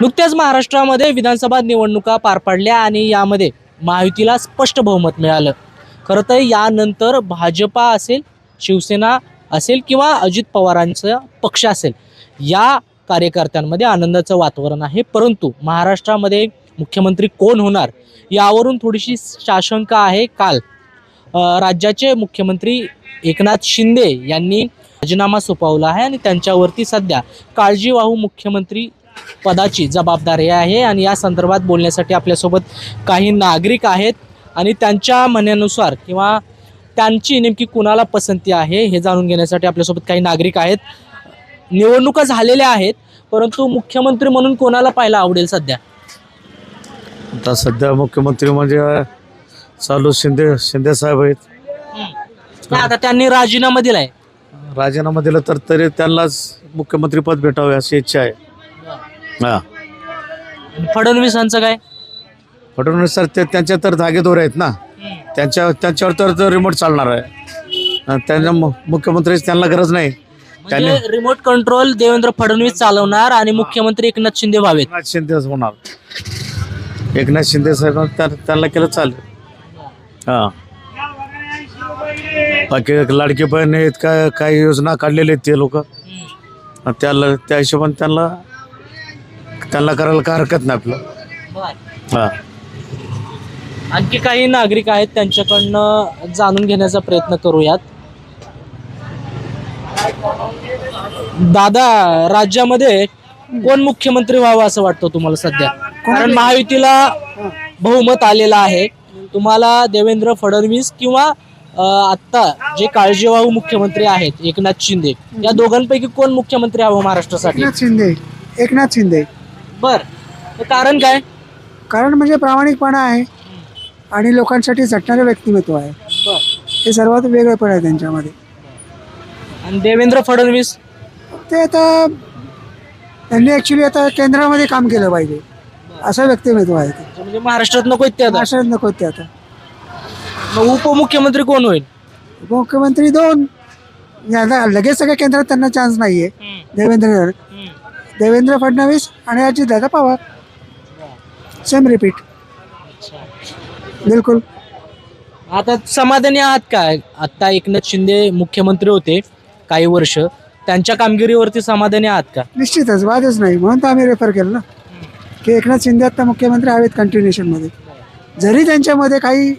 नुकत्याच महाराष्ट्रामध्ये विधानसभा निवडणुका पार पडल्या आणि यामध्ये महायुतीला स्पष्ट बहुमत मिळालं. खरं तर यानंतर भाजपा असेल शिवसेना असेल किंवा अजित पवारांचा पक्ष असेल या कार्यकर्त्यांमध्ये आनंदाचं वातावरण आहे. परंतु महाराष्ट्रामध्ये मुख्यमंत्री कोण होणार यावरून थोडीशी साशंका आहे. काल राज्याचे मुख्यमंत्री एकनाथ शिंदे यांनी राजीनामा सोपवला आहे आणि त्यांच्यावरती सध्या काळजीवाहू मुख्यमंत्री पदाची जबाबदारी आहे आणि या संदर्भात बोलण्यासाठी आपल्यासोबत काही नागरिक आहेत आणि त्यांच्या म्हणण्यानुसार किंवा त्यांची नेमकी कुणाला पसंती आहे हे जाणून घेण्यासाठी आपल्यासोबत काही नागरिक आहेत. निवडणुका झालेल्या आहेत परंतु मुख्यमंत्री म्हणून कोणाला पाहायला आवडेल सध्या? आता सध्या मुख्यमंत्री म्हणजे चालू शिंदे शिंदे साहेब आहेत. नाही, आता त्यांनी राजीनामा दिलाय. राजीनामा दिला तर तरी त्यांनाच मुख्यमंत्रीपद भेटावे अशी इच्छा आहे. हा. फडणवीसांचं काय? फडणवीस सर ते त्यांच्या तर जागेदोर आहेत ना. त्यांच्या त्यांच्यावर तर रिमोट चालणार आहे. अन त्यांना मु- मुख्यमंत्री त्यांना गरज नाही. त्यांनी म्हणजे रिमोट कंट्रोल देवेंद्र फडणवीस चालवणार आणि मुख्यमंत्री एकनाथ शिंदे व्हावेत. एकनाथ शिंदेच होणार. एकनाथ शिंदे साहेब त्या- त्यांना केलं चालेल. हा. बाकी लाडकी बहीण आहेत काय काही योजना काढलेल्या आहेत ते लोक. त्याला त्या हिशोबाने त्यांना त्यांना करायला काय हरकत नाही आपलं. हा. आणखी काही नागरिक आहेत त्यांच्याकडनं जाणून घेण्याचा प्रयत्न करूयात. दादा राज्यामध्ये कोण मुख्यमंत्री व्हावं असं वाटतं तुम्हाला सध्या? कारण महायुतीला बहुमत आलेलं आहे. तुम्हाला देवेंद्र फडणवीस किंवा अं, आत्ता जे काळजीवाहू मुख्यमंत्री आहेत एकनाथ शिंदे या दोघांपैकी कोण मुख्यमंत्री हवं महाराष्ट्रासाठी? एकनाथ शिंदे. एकनाथ शिंदे. बर. कारण काय? कारण म्हणजे प्रामाणिकपणा आहे आणि लोकांसाठी झटणारं व्यक्तिमत्व आहे. बर. हे सर्वात वेगळेपण आहे त्यांच्यामध्ये. आणि देवेंद्र फडणवीस? ते आता त्यांनी ॲक्च्युली आता केंद्रामध्ये काम केलं पाहिजे. असं व्यक्तिमत्व आहे ते. म्हणजे महाराष्ट्रात नको ते आता नको ते आता मग उपमुख्यमंत्री कोण होईल? मुख्यमंत्री दोन. लगेच सगळ्या केंद्रात त्यांना चान्स नाही आहे देवेंद्र देवेंद्र फडणवीस आणि अजितदादा पवार. सेम रिपीट बिलकुल. आता समाधानी आहात काय आता एकनाथ शिंदे मुख्यमंत्री होते काही वर्ष. त्यांच्या कामगिरीवरती समाधानी आहात का? निश्चितच वादच नाही. म्हणून तर आम्ही रेफर केलं ना. की एकनाथ शिंदे आता मुख्यमंत्री हवेत कंटिन्युएशनमध्ये जरी त्यांच्यामध्ये काही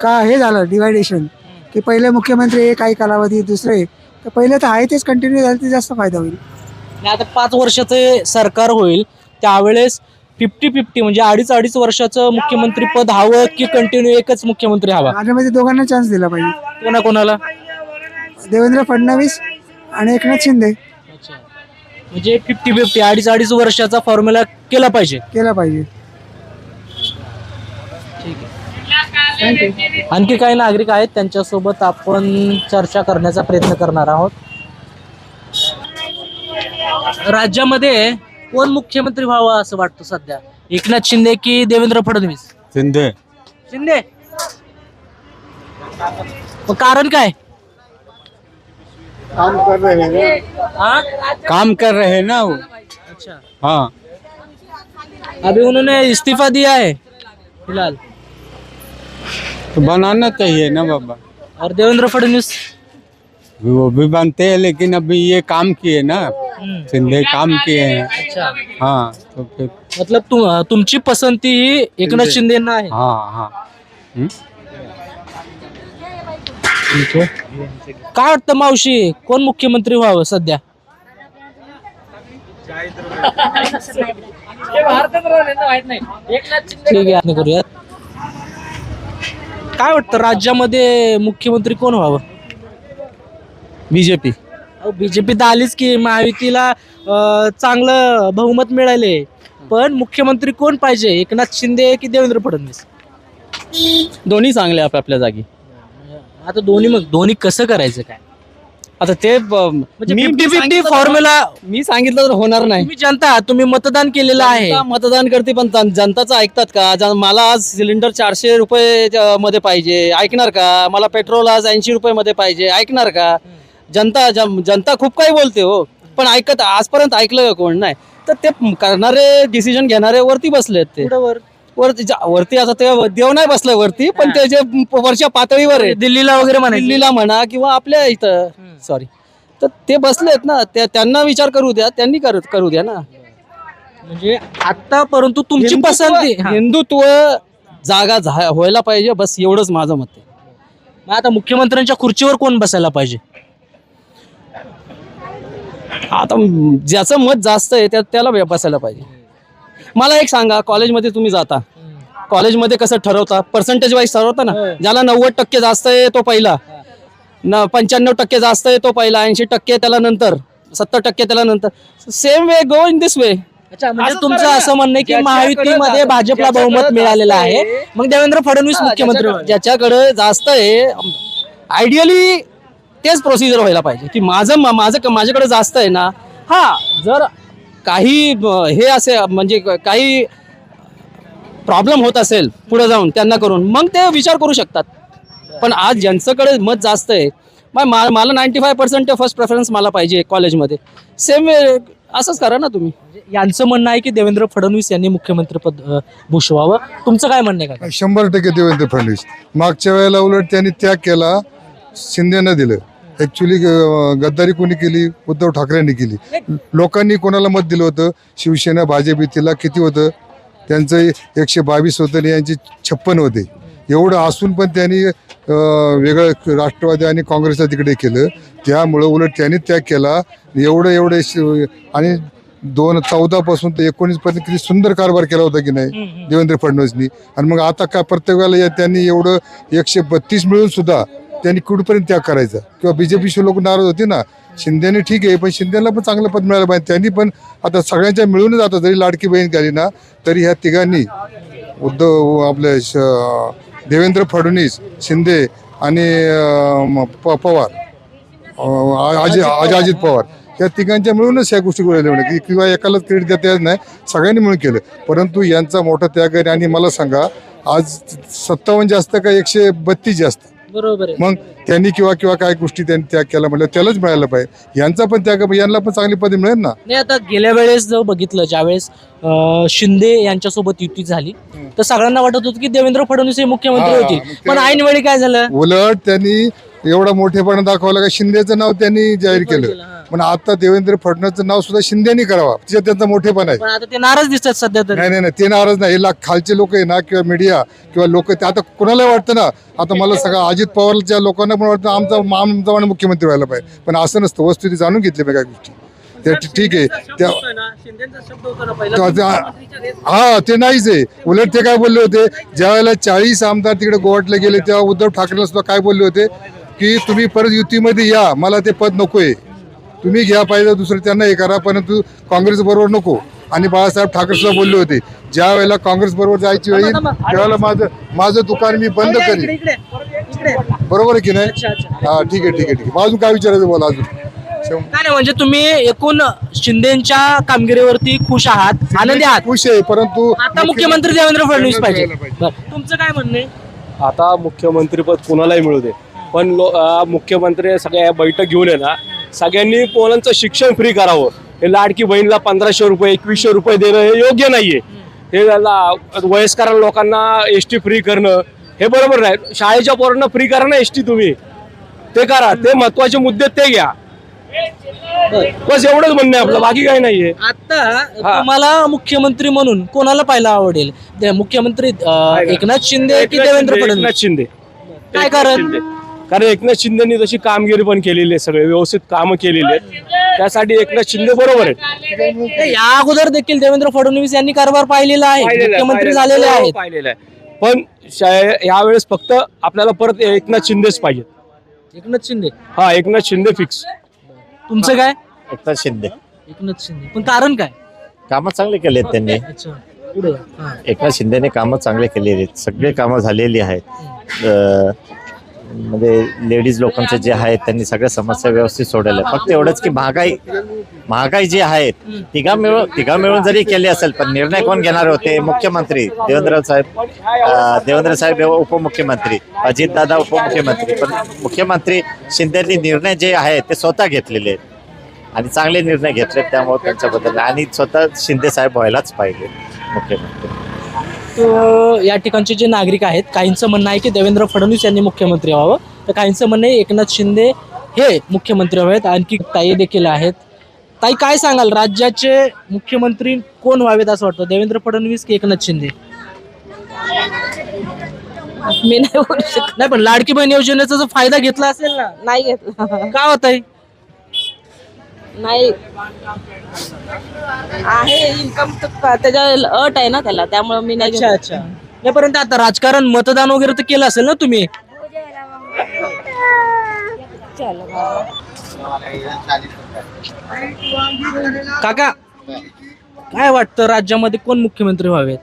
का हे झालं डिवायडेशन की पहिले मुख्यमंत्री हे काही कालावधी दुसरे तर पहिले तर आहे तेच कंटिन्यू झालं ते जास्त फायदा होईल. आणि आता पाच वर्षाचे सरकार होईल त्यावेळेस फिफ्टी फिफ्टी म्हणजे अडीच अडीच वर्षाचं मुख्यमंत्री पद हवं की कंटिन्यू एकच मुख्यमंत्री हवा? माझ्यामध्ये दोघांना चान्स दिला पाहिजे. कोणा कोणाला देवेंद्र फडणवीस आणि एकनाथ शिंदे. म्हणजे फिफ्टी फिफ्टी अडीच अडीच वर्षाचा फॉर्म्युला केला पाहिजे. केला पाहिजे. आणखी काही नागरिक आहेत त्यांच्यासोबत आपण चर्चा करण्याचा प्रयत्न करणार आहोत. राज्यामध्ये कोण मुख्यमंत्री व्हावं असं वाटतं सध्या? एकनाथ शिंदे की देवेंद्र फडणवीस? शिंदे. शिंदे. मग कारण काय? काम कर रहे हैं हाँ? काम कर रहे हैं ना वो. अच्छा. हाँ. अभी उन्होंने इस्तीफा दिया है फ़िलहाल. तो बनाना चाहिए ना बाबा. और देवेंद्र फडणवीस? वो भी बनते हैं लेकिन अभी ये काम किए ना. सिंधे काम किए हैं अच्छा. हाँ तो फिर मतलब तुम तुमची पसंती ही एकनाथ शिंदेना आहे. हाँ हाँ. हम्म? काय वाटतं मावशी? कोण मुख्यमंत्री व्हावं सध्या? ठीक आहे करूयात. काय वाटतं राज्यामध्ये मुख्यमंत्री कोण व्हावं? बीजेपी. बीजेपी तर आलीच की महायुतीला अं, चांगलं बहुमत मिळाले. पण मुख्यमंत्री कोण पाहिजे? एकनाथ शिंदे की देवेंद्र फडणवीस? दोन्ही चांगले आप आपल्या जागी. आता दोन्ही मग दोन्ही कसं करायचं काय? आता ते ब- म्हणजे मी सांगितलं तर- फॉर्म्युला मी सांगितलं तर होणार नाही. तुम्ही जनता तुम्ही मतदान केलेलं आहे. जनता मतदान करते पण जन- जनताचं ऐकतात का? जन- मला आज सिलेंडर चारशे रुपये ज- मध्ये पाहिजे. ऐकणार का? मला पेट्रोल आज ऐंशी रुपये मध्ये पाहिजे. ऐकणार का? जनता जन- जनता खूप काही बोलते हो पण ऐकत आजपर्यंत ऐकलं का कोण? नाही. तर ते करणारे डिसिजन घेणारे वरती बसलेत ते. वरती वरती आता ते देव नाही बसलाय वरती पण ते जे वरच्या पातळीवर आहे दिल्लीला वगैरे म्हणायचं. दिल्लीला म्हणा किंवा आपल्या इथं सॉरी तर ते बसलेत ना त्या त्यांना विचार करू द्या त्यांनी करू द्या ना. म्हणजे आता परंतु तुमची पसंती. हिंदुत्व जागा व्हायला पाहिजे बस एवढंच माझं मत आहे. आता मुख्यमंत्र्यांच्या खुर्चीवर कोण बसायला पाहिजे? आता ज्याचं मत जास्त आहे त्या त्याला बसायला पाहिजे. मला एक सांगा कॉलेजमध्ये तुम्ही जाता. कॉलेजमध्ये कसं ठरवता? पर्सेंटेज वाईज ठरवता ना? ज्याला नव्वद टक्के जास्त आहे तो पहिला. न पंच्याण्णव टक्के जास्त आहे तो पहिला. ऐंशी टक्के त्याला नंतर. सत्तर टक्के त्याला नंतर. Same way go in this way तुमचं. असं म्हणणं की महायुतीमध्ये भाजपला बहुमत मिळालेलं आहे मग देवेंद्र फडणवीस मुख्यमंत्री. ज्याच्याकडे जास्त आहे आयडियली तेच प्रोसिजर व्हायला पाहिजे. की माझं मा- माझं माझ्याकडे जास्त आहे ना हा जर काही हे असे म्हणजे काही प्रॉब्लेम होत असेल पुढे जाऊन त्यांना करून मग ते विचार करू शकतात. पण आज ज्यांच्याकडे मत जास्त आहे मग मा- मला ninety five percent first preference मला पाहिजे कॉलेजमध्ये सेम असंच करा ना तुम्ही. यांचं म्हणणं आहे की देवेंद्र फडणवीस यांनी मुख्यमंत्रीपद भूषवावं. तुमचं काय म्हणणं आहे का शंभर टक्के देवेंद्र फडणवीस. मागच्या वेळेला उलट त्यांनी त्याग केला शिंदेनं दिलं. ॲक्च्युली गद्दारी कोणी केली? उद्धव ठाकरेंनी केली. लोकांनी कोणाला मत दिलं होतं? शिवसेना भाजप युतीला किती होतं? त्यांचं एकशे बावीस होतं आणि यांचे छप्पन होते. एवढं असून पण त्यांनी वेगळं राष्ट्रवादी आणि काँग्रेसला तिकडे केलं. त्यामुळं उलट त्यांनी त्याग केला. एवढं एवढं आणि दोन चौदापासून ते एकोणीसपर्यंत किती सुंदर कारभार केला होता की नाही? देवेंद्र फडणवीसनी. आणि मग आता काय प्रत्येक वेळेला या- त्यांनी एवढं एकशे बत्तीस मिळून सुद्धा त्यांनी कुठपर्यंत त्याग करायचा? किंवा बीजेपीशी लोक नाराज होते ना. शिंदेने ठीक आहे पण शिंदेला पण चांगलं पद मिळालं पाहिजे. त्यांनी पण आता सगळ्यांच्या मिळूनच आता जरी लाडकी बहीण झाली ना तरी ह्या तिघांनी उद्धव आपले श- देवेंद्र फडणवीस शिंदे आणि प- पवार अजित अजय अजित पवार या तिघांच्या मिळूनच ह्या गोष्टी करायला की किंवा एकालाच क्रेडिट देता येत नाही सगळ्यांनी मिळून केलं. परंतु यांचा मोठा त्याग आहे आणि मला सांगा आज सत्तावन्न जास्त का एकशे बत्तीस जास्त? बरोबर आहे. मग त्यांनी किंवा किंवा काय गोष्टी त्यांनी त्याग केला म्हटलं त्यालाच मिळायला पाहिजे. यांचा पण त्याग यांना पण चांगली पदे मिळेल ना? नाही आता गेल्या वेळेस जर बघितलं ज्यावेळेस अ, शिंदे यांच्यासोबत युती झाली तर सगळ्यांना वाटत होतं की देवेंद्र फडणवीस हे मुख्यमंत्री हा, होतील. मग ते- पण ऐन वेळी काय झालं? उलट त्यांनी एवढा मोठेपणा दाखवला का शिंदेचं नाव त्यांनी जाहीर केलं. पण आता देवेंद्र फडणवीसचं नाव सुद्धा शिंदेनी करावा. त्याच्यात त्यांचा मोठेपणा आहे. पण आता ते नाराज दिसतात सध्या तर. नाही नाही नाही ते नाराज नाही. हे ला- खालचे लोक आहे ना किंवा मीडिया किंवा लोक ते आता कोणाला वाटतं ना आता मला सगळं अजित पवारच्या लोकांना पण वाटतं आमचा आमचा माणूस मुख्यमंत्री व्हायला पाहिजे. पण असं नसतं. वस्तुस्थिती जाणून घेतली पाहिजे काही गोष्टी. त्या ठीक आहे. त्या हा ते नाहीच आहे. उलट ते काय बोलले होते? ज्या वेळेला चाळीस आमदार तिकडे गोवाटला गेले तेव्हा उद्धव ठाकरेला सुद्धा काय बोलले होते? की तुम्ही परत युतीमध्ये या. मला ते पद नकोय. तुम्ही घ्या पाहिजे दुसरं त्यांना हे करा. परंतु काँग्रेस बरोबर नको. आणि बाळासाहेब ठाकरे सुद्धा बोलले होते ज्या वेळेला काँग्रेस बरोबर जायची वेळ येईल त्यावेळेला माझं माझं दुकान मी बंद करीन. बरोबर आहे की नाही? हा ठीक आहे ठीक आहे ठीक आहे. अजून काय विचारायचं बोला अजून? शेव- काय नाही म्हणजे तुम्ही एकूण शिंदेच्या कामगिरीवरती खुश आहात आनंदी आहात. खुश आहे परंतु आता मुख्यमंत्री देवेंद्र फडणवीस पाहिजे. बरं. तुमचं काय म्हणणं आहे? आता मुख्यमंत्रीपद कुणालाही मिळू दे. पण लो अं, मुख्यमंत्री सगळ्या बैठक घेऊन आहे ना सगळ्यांनी मुलांचं शिक्षण फ्री करावं. हे लाडकी बहिणीला पंधराशे रुपये एकवीसशे रुपये देणं हे योग्य नाहीये. हे वयस्कर लोकांना एस टी फ्री करणं हे बरोबर नाही. शाळेच्या पोरांना फ्री करा ना एस टी तुम्ही. ते करा. ते महत्त्वाचे मुद्दे ते घ्या. बस एवढंच म्हणणं आहे आपलं. बाकी काही नाहीये. आता तुम्हाला मुख्यमंत्री म्हणून कोणाला पाहायला आवडेल? ते मुख्यमंत्री अं, एकनाथ शिंदे की देवेंद्र फडणवीस? एकनाथ शिंदे. काय कारण? कारण एकनाथ शिंदेनी तशी कामगिरी पण केलेली आहे सगळे व्यवस्थित कामं केलेली आहेत. त्यासाठी एकनाथ शिंदे बरोबर आहेत. या अगोदर देखील देवेंद्र फडणवीस यांनी कारभार पाहिलेला आहे पाहिलेलं आहे, मुख्यमंत्री पाहिलेलं झालेले आहे. हो, आहेत. पाहिलेलं आहे. पण शा- यावेळेस फक्त आपल्याला परत एकनाथ शिंदेच पाहिजेत. एकनाथ शिंदे? हा एकनाथ शिंदे फिक्स तुमचं काय? एकनाथ शिंदे. एकनाथ शिंदे. पण कारण काय? कामं चांगले केलेत त्यांनी. अच्छा पुढे. या. हा. एकनाथ शिंदेने कामं चांगले केलेली आहेत. सगळे कामं झालेली आहेत. अं, म्हणजे लेडीज लोकांचे जे आहेत त्यांनी सगळ्या समस्या व्यवस्थित सोडवल्या. फक्त एवढंच की महागाई महागाई जी आहे तिघा मिळून तिघा मिळून जरी केली असेल पण निर्णय कोण घेणार होते? मुख्यमंत्री देवेंद्र साहेब देवेंद्र साहेब उपमुख्यमंत्री अजितदादा उपमुख्यमंत्री. पण मुख्यमंत्री शिंदेनी निर्णय जे आहेत ते स्वतः घेतलेले. आहेत आणि चांगले निर्णय घेतले त्यामुळे त्यांच्याबद्दल. आणि स्वतः शिंदे साहेब व्हायलाच पाहिजे मुख्यमंत्री. या ठिकाणचे जे नागरिक आहेत काहींचं म्हणणं आहे की देवेंद्र फडणवीस यांनी मुख्यमंत्री व्हावं. तर काहींचं म्हणणं आहे एकनाथ शिंदे हे मुख्यमंत्री व्हावेत. आणखी ताई देखील आहेत. ताई काय सांगाल? राज्याचे मुख्यमंत्री कोण व्हावेत असं वाटतं? देवेंद्र फडणवीस की एकनाथ शिंदे? मी नाही बोलू शकत. नाही पण लाडकी बहीण योजनेचा जो फायदा घेतला असेल ना? नाही घेतला. का होत आहे नाही. आहे इन्कम त्याच्या अट आहे ना त्याला त्यामुळे मी नाही अच्छा घेतला. अच्छा. नाही परंतु आता राजकारण मतदान वगैरे तर केलं असेल ना तुम्ही? काका काय वाटतं राज्यामध्ये कोण मुख्यमंत्री व्हावेत?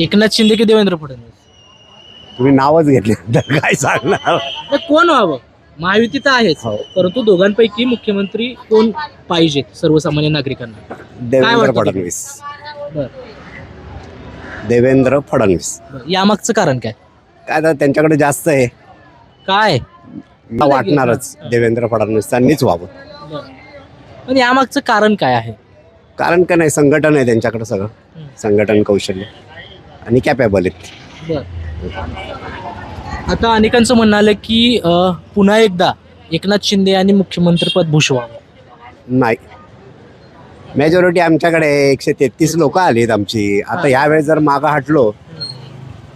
एकनाथ शिंदे की देवेंद्र फडणवीस? तुम्ही नावच घेतले तर काय सांगणार? नाही, कोण व्हावं? महायुती तर आहेच हो. परंतु दोघांपैकी मुख्यमंत्री कोण पाहिजेत सर्वसामान्य नागरिकांना? देवेंद्र वाटतं फडणवीस. बरं, देवेंद्र फडणवीस. बरं. यामागचं कारण काय? काय तर त्यांच्याकडे जास्त आहे. काय? मला वाटणारच देवेंद्र फडणवीस त्यांनीच व्हावं. बरं. पण यामागचं कारण काय आहे? कारण का नाही संघटन आहे त्यांच्याकडे सगळं. संघटन कौशल्य. आणि कॅपेबल आहेत. आता अनेकांचं म्हणणं आलं की अ, पुन्हा एकदा एकनाथ शिंदे यांनी मुख्यमंत्रीपद भूषवावं. नाही. मेजॉरिटी आमच्याकडे. एकशे तेहतीस लोक आलीत आमची. आता यावेळेस जर मागं हटलो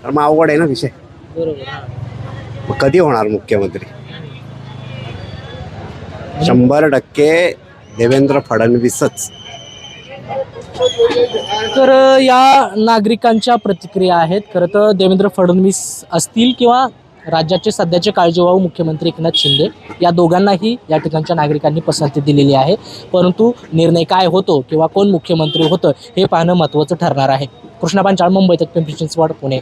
तर मग अवघड आहे ना विषय. बरोबर मग कधी होणार मुख्यमंत्री? शंभर टक्के देवेंद्र फडणवीसच. तर अ, या नागरिकांच्या प्रतिक्रिया आहेत. खरं तर देवेंद्र फडणवीस असतील किंवा राज्याचे सध्याचे काळजीवाहू मुख्यमंत्री एकनाथ शिंदे या दोघांनाही या ठिकाणच्या नागरिकांनी पसंती दिलेली आहे. परंतु निर्णय काय होतो किंवा कोण मुख्यमंत्री होतं हे पाहणं महत्त्वाचं ठरणार आहे. कृष्णा पांचाळ मुंबई तक पिंपरी चिंचवड पुणे.